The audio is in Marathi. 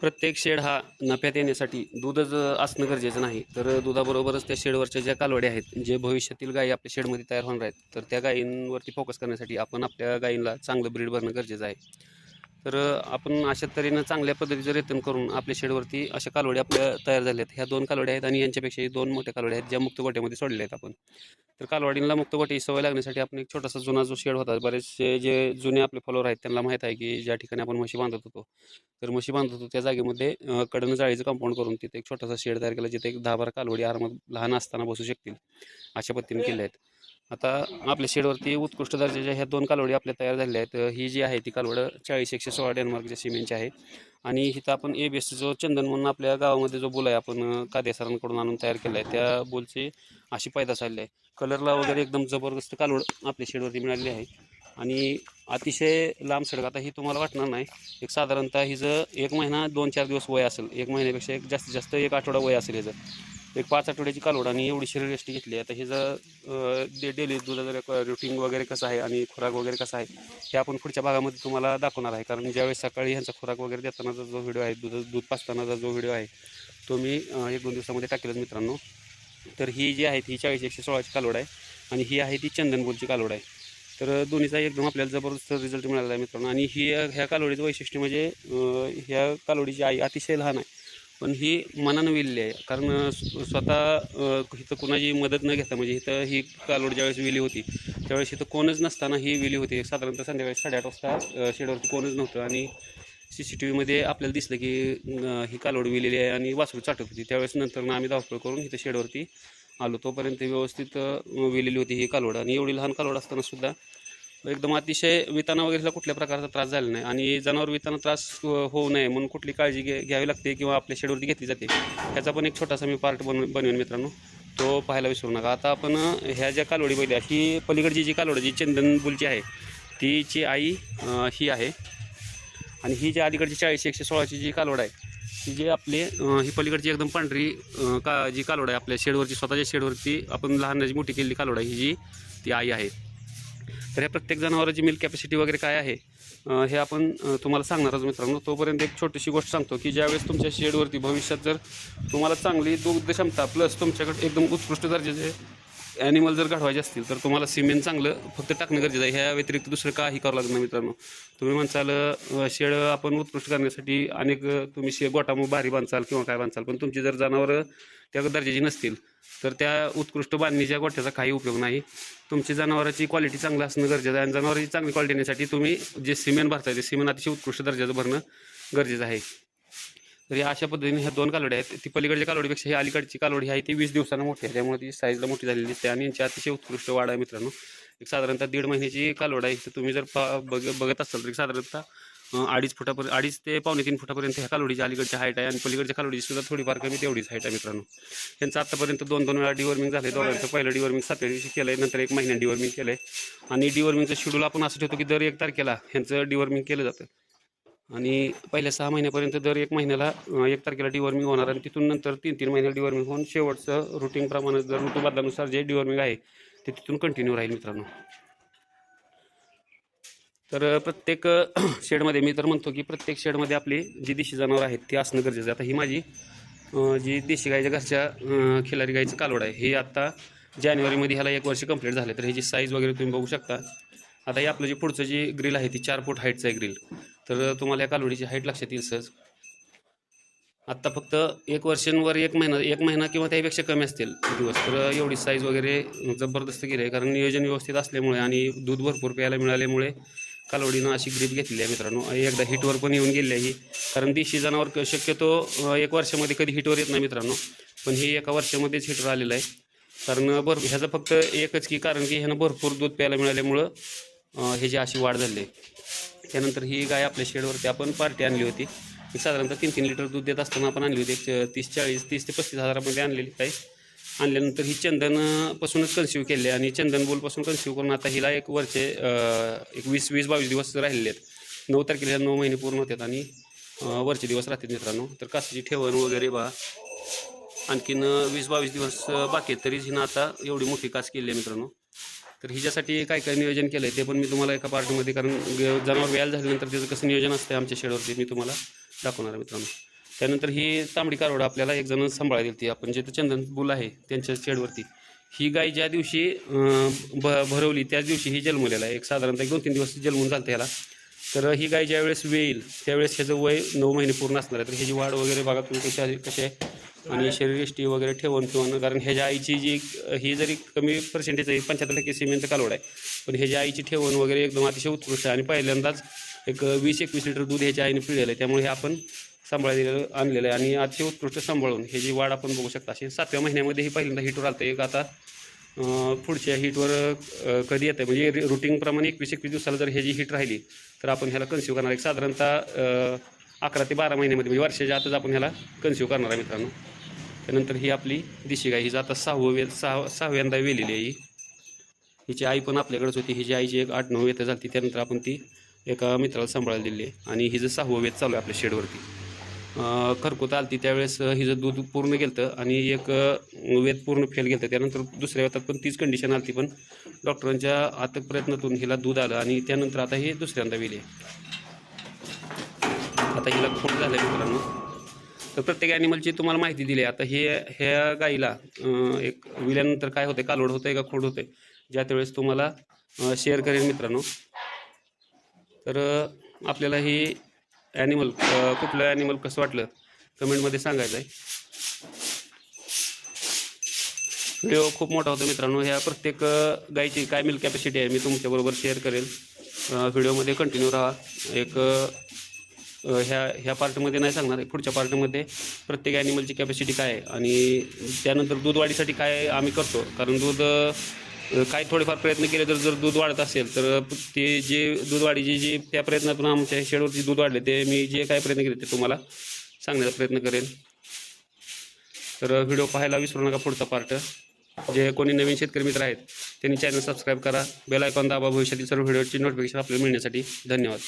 प्रत्येक शेड हा नफ्यात येण्यासाठी दूधच असणं गरजेचं नाही. तर दुधाबरोबरच त्या शेडवरच्या ज्या कालवड्या आहेत जे भविष्यातील गायी आपल्या शेडमध्ये तयार होणार आहेत तर त्या गायींवरती फोकस करण्यासाठी आपण आपल्या गायींना चांगलं ब्रीड भरणं गरजेचं आहे. तर आपण अशा तऱ्हेनं चांगल्या पद्धतीचं रेतन करून आपल्या शेडवरती अशा कालवड्या आपल्या तयार झाल्या आहेत. ह्या दोन कालवड्या आहेत आणि यांच्यापेक्षाही दोन मोठ्या कालवड्या आहेत ज्या मुक्त गोट्यामध्ये आहेत आपण. तर कालवाडींना मुक्त सवय लागण्यासाठी आपण एक छोटासा जुना जो शेड होता बरेचसे जे जुने आपले फॉलोअर आहेत त्यांना माहीत आहे की ज्या ठिकाणी आपण म्हशी बांधत होतो तर म्हशी बांधत होतो त्या जागेमध्ये कडनं जाळीचं कंपाऊंड करून तिथे एक छोटासा शेड तयार केला जिथे एक दहा बारा कालवडी आरामात लहान असताना बसू शकतील अशा पद्धतीने केल्या आहेत. आता आपल्या शेडवरती उत्कृष्ट दर्जाच्या ह्या दोन कालवडी आपल्या तयार झालेल्या आहेत ही जी आहे ती कालवड चाळीस एकशे सोळा डेनमार्कच्या सिमेंटची आहे. आणि इथं आपण ए बी एस जो चंदन म्हणून आपल्या गावामध्ये जो बोल आहे आपण कादेसरांकडून सरांकडून आणून तयार केला आहे त्या बोलची अशी पैदास आलेली आहे. कलरला वगैरे एकदम जबरदस्त कालवड आपल्या शेडवरती मिळालेली आहे. आणि अतिशय लांब सडक आता ही तुम्हाला वाटणार नाही एक साधारणतः हिचं एक महिना दोन चार दिवस वय असेल एक महिन्यापेक्षा एक जास्तीत जास्त एक आठवडा वय असेल हिचं. एक पाच आठवड्याची कालवड आणि एवढी शरीरयष्टी घेतली. आता हे जर डे डेली दुधाचं रुटीन वगैरे कसं आहे आणि खुराक वगैरे कसा आहे हे आपण पुढच्या भागामध्ये तुम्हाला दाखवणार आहे. कारण ज्यावेळेस सकाळी ह्यांचा खुराक वगैरे देतानाचा जो व्हिडिओ आहे दूध दूध पाचतानाचा जो व्हिडिओ आहे तो मी एक दोन दिवसामध्ये टाकेलच मित्रांनो. तर ही जी आहे ती चाळीस एकशे सोळाची कालवड आहे आणि ही आहे ती चंदनबोलची कालवड आहे. तर दोन्हीचा एकदम आपल्याला जबरदस्त रिझल्ट मिळाला आहे मित्रांनो. आणि ही ह्या कालवडीचं वैशिष्ट्य म्हणजे ह्या कालवडीची आई अतिशय लहान आहे. पण ही मनानं विली आहे. कारण स्वतः इथं कुणाची मदत न घेता म्हणजे इथं ही कालवड ज्यावेळेस विली होती त्यावेळेस इथं कोणच नसताना ही विली होती. साधारणतः संध्याकाळी साडेआठ वाजता शेडवरती कोणच नव्हतं आणि सी सी टी व्हीमध्ये आपल्याला दिसलं की ही कालवड विलेली आहे आणि वासरू चाटत होती. त्यावेळेस नंतर आम्ही धावपळ करून इथं शेडवरती आलो. तोपर्यंत व्यवस्थित अं, विलेली होती ही कालवड आणि एवढी लहान कालवड असताना सुद्धा एकदम अतिशय विताना वगैरेला कुठल्या प्रकारचा त्रास झाला नाही. आणि जनावर विताना त्रास होऊ नये म्हणून कुठली काळजी घे घ्यावी लागते किंवा आपल्या शेडवरती घेतली जाते. ह्याचा पण एक छोटासा मी पार्ट बनव बनवेन मित्रांनो. तो पाहायला विसरू नका. आता आपण ह्या ज्या कालवडी पहिल्या ही पलीकडची जी कालवड जी चंदनबुलची आहे तिची आई ही आहे. आणि ही जी अलीकडची चाळीस एकशे सोळाची जी कालवड आहे ती जी आपली ही पलीकडची एकदम पांढरी का जी कालवड आहे आपल्या शेडवरची स्वतःच्या शेडवरती आपण लहानाची मोठी केलेली कालवड आहे ही जी ती आई आहे. तर ह्या प्रत्येक जनावराची मिल्क कॅपॅसिटी वगैरे काय आहे हे आपण तुम्हाला सांगणारच मित्रांनो. तोपर्यंत एक छोटीशी गोष्ट सांगतो की ज्यावेळेस तुमच्या शेडवरती भविष्यात जर तुम्हाला चांगली दुग्ध क्षमता प्लस तुमच्याकडे एकदम उत्कृष्ट दर्जाचे ॲनिमल जर घडवायचे असतील तर तुम्हाला सिमेंट चांगलं फक्त टाकणं गरजेचं आहे. ह्या व्यतिरिक्त दुसरं काही करावं लागणार मित्रांनो. तुम्ही म्हणसाल शेड आपण उत्कृष्ट करण्यासाठी अनेक तुम्ही शे गोटामग भारी बांधचाल किंवा काय बांधचाल पण तुमची जर जनावरं त्या दर्जाची नसतील तर त्या उत्कृष्ट बांधणीच्या गोठ्याचा काही उपयोग नाही. तुमची जनावराची क्वालिटी चांगलं असणं गरजेचं आहे आणि जनावराची चांगली क्वालिटी येण्यासाठी तुम्ही जे सिमेंट भरताय ते सिमेंट अतिशय उत्कृष्ट दर्जाचं भरणं गरजेचं आहे. तर या अशा पद्धतीने ह्या दोन कालवडी आहेत. ती पलीकडच्या कालवडीपेक्षा ही अलीकडची कालवडी आहे ती वीस दिवसांना मोठी आहे. त्यामुळे ती साईजला मोठी झालेली दिसते आणि यांची अतिशय उत्कृष्ट वाढ आहे मित्रांनो. एक साधारणतः दीड महिन्याची कालोड आहे. तर तुम्ही जर बघ बघत असाल तर एक साधारणतः अडीच फुटापर्यंत अडीच ते पावणे तीन फुटापर्यंत ह्या कालोडीची अलीकडची हाईट आहे आणि पलीकडच्या कालोडीची सुद्धा थोडीफार कमी तेवढीच हाईट आहे मित्रांनो. यांचं आतापर्यंत दोन दोन वेळा डिवॉर्मिंग झाले दोघांचं पहिलं डिवॉर्मिंग सातव्या दिवशी केलं आहे नंतर एक महिन्यात डिवॉर्मिंग केलं आहे आणि डिवॉर्मिंगचं शेड्यूल आपण असं ठेवतो की दर एक तारखेला ह्यांचं डिवॉर्मिंग केलं जातं. आणि पहिल्या सहा महिन्यापर्यंत दर एक महिन्याला एक तारखेला डिवॉर्मिंग होणार आणि तिथून नंतर तीन तीन महिन्याला डिवॉर्मिंग होऊन शेवटचं रुटीनप्रमाणे जर ऋतुबदलानुसार जे डिवॉर्मिंग आहे ते तिथून कंटिन्यू राहील मित्रांनो. तर प्रत्येक शेडमध्ये मी तर म्हणतो की प्रत्येक शेडमध्ये आपली जी देशी जनावरं आहेत ती असणं गरजेचं आहे. आता ही माझी जी देशी गायच्या घरच्या खिलारी गायचं कालवड आहे हे आत्ता जानेवारीमध्ये ह्याला एक वर्ष कंप्लीट झालं. तर ह्याची साईज वगैरे तुम्ही बघू शकता. आता हे आपलं जे पुढचं जी ग्रिल आहे ती चार फूट हाईटचं आहे ग्रिल तर तुम्हाला या कालवडीची हाईट लक्षात येईल सहज आत्ता फक्त एक वर्षांवर एक महिना एक महिना किंवा त्यापेक्षा कमी असतील दिवस. तर एवढी साईज वगैरे जबरदस्त केली आहे कारण नियोजन व्यवस्थित असल्यामुळे आणि दूध भरपूर प्यायला मिळाल्यामुळे कालवडीनं अशी ग्रीप घेतलेली आहे मित्रांनो. एकदा हिटवर पण येऊन गेली आहे कारण देशी जनावर क- शक्यतो एक वर्षामध्ये कधी हिटवर येत नाही मित्रांनो. पण हे एका वर्षामध्येच हिटवर आलेलं आहे. कारण भर ह्याचं फक्त एकच की कारण की ह्यानं भरपूर दूध प्यायला मिळाल्यामुळं ह्याची अशी वाढ झाली आहे. त्यानंतर ही गाय आपल्या शेडवरती आपण पार्टी आणली होती. साधारणतः तीन तीन लिटर दूध देत असताना आपण आणली होती. एक च- तीस चाळीस तीस ते पस्तीस हजारामध्ये आणलेली काही आणल्यानंतर ही चंदनपासूनच कन्सिव्ह केली आणि चंदन बोलपासून कन्सिव्ह करून आता हिला एक वरचे एक वीस वीस बावीस दिवस राहिलेले आहेत. नऊ तारखेला नऊ महिने पूर्ण होतात आणि वरचे दिवस राहतात मित्रांनो. तर कासाची ठेवण वगैरे बा. आणखीन वीस बावीस दिवस बाकी आहेत तरी हिनं आता एवढी मोठी कास केली आहे मित्रांनो. तर हिच्यासाठी काय काय नियोजन केलं आहे ते पण मी तुम्हाला एका पार्टीमध्ये कारण ग- जनावर व्यायला झाल्यानंतर त्याचं कसं नियोजन असतं आमच्या शेडवरती मी तुम्हाला दाखवणार आहे मित्रांनो. त्यानंतर ही तांबडी कारवड आपल्याला एक जण सांभाळायला ती आपण जे चंदन बुल आहे त्यांच्या शेडवरती. ही गाय ज्या दिवशी भ भरवली त्याच दिवशी ही जन्मलेला आहे. एक साधारणतः एक दोन तीन दिवस जन्मून चालतं ह्याला. तर ही गाय ज्यावेळेस वेळेल त्यावेळेस ह्याचं वय नऊ महिने पूर्ण असणार आहे. तर ह्याची वाढ वगैरे बघा तुम्ही कशा कशी आहे. आणि शरीरयष्टी वगैरे ठेवून ठेवून कारण ह्याच्या आईची जी ही जरी कमी पर्सेंटेज आहे पंच्याहत्तर टक्के सिमेंटचं कालवड आहे पण ह्याच्या आईची ठेवण वगैरे एकदम अतिशय उत्कृष्ट आहे. आणि पहिल्यांदाच एक वीस एकवीस लिटर दूध ह्याच्या आईने पिळलेलं आहे. त्यामुळे हे आपण सांभाळलेलं आणलेलं आहे. आणि अतिशय उत्कृष्ट सांभाळून हे जी वाढ आपण बघू शकता अशी सातव्या महिन्यामध्ये ही पहिल्यांदा हिटवर आलं एक आता पुढच्या हिटवर कधी येतं म्हणजे रुटीनप्रमाणे एकवीस एकवीस दिवसाला जर ह्याची हिट राहिली तर आपण ह्याला कन्स्यू करणार. एक साधारणतः अकरा ते बारा महिन्यामध्ये म्हणजे वर्षाच्या आतच आपण ह्याला कन्स्यू करणार आहे मित्रांनो. त्यानंतर ही आपली देशी गाय हिचं आता सहावं वे सहा सहाव्यांदा वेलेली आहे ही. हिची आई पण आपल्याकडेच होती. हिची आईची एक आठ नऊ वेत झाली त्यानंतर आपण ती एका मित्राला सांभाळायला दिली आहे. आणि हिचं सहावं वेत चालू आहे आपल्या शेडवरती. खरकुत आलती त्यावेळेस हिचं दूध पूर्ण गेलं आणि एक वेत पूर्ण फेल गेलं त्यानंतर दुसऱ्या वेतात पण तीच कंडिशन आलती पण डॉक्टरांच्या आतक प्रयत्नातून हिला दूध आलं आणि त्यानंतर आता हे दुसऱ्यांदा वेली आहे. आता हिला खोट झालं आहे मित्रांनो. तर प्रत्येक ॲनिमलची तुम्हाला माहिती दिली आहे. आता हे ह्या गाईला एक विल्यानंतर काय होते कालवड होते का खोड होते ज्या त्यावेळेस तुम्हाला शेअर करेन मित्रांनो. तर आपल्याला हे ॲनिमल कुठलं ॲनिमल कसं वाटलं? कमेंटमध्ये सांगायचं आहे. व्हिडिओ खूप मोठा होता मित्रांनो. ह्या प्रत्येक गाईची काय मिल्क कॅपॅसिटी आहे मी तुमच्याबरोबर शेअर करेल व्हिडिओमध्ये कंटिन्यू राहा. एक ह्या ह्या पार्टमध्ये नाही सांगणार पुढच्या पार्टमध्ये प्रत्येक ॲनिमलची कॅपॅसिटी काय आहे आणि त्यानंतर दूध वाढीसाठी काय आम्ही करतो. कारण दूध काय थोडेफार प्रयत्न केले तर जर दूध वाढत असेल तर ते जे दूध वाढीचे जे त्या प्रयत्नातून आमच्या शेडवरची दूध वाढले ते मी जे काय प्रयत्न केले ते तुम्हाला सांगण्याचा प्रयत्न करेन. तर व्हिडिओ पाहायला विसरू नका पुढचा पार्ट. जे कोणी नवीन शेतकरी मित्र आहेत त्यांनी चॅनल सबस्क्राईब करा. बेल आयकॉन दाबा भविष्यातील सर्व व्हिडिओची नोटिफिकेशन आपल्याला मिळण्यासाठी धन्यवाद.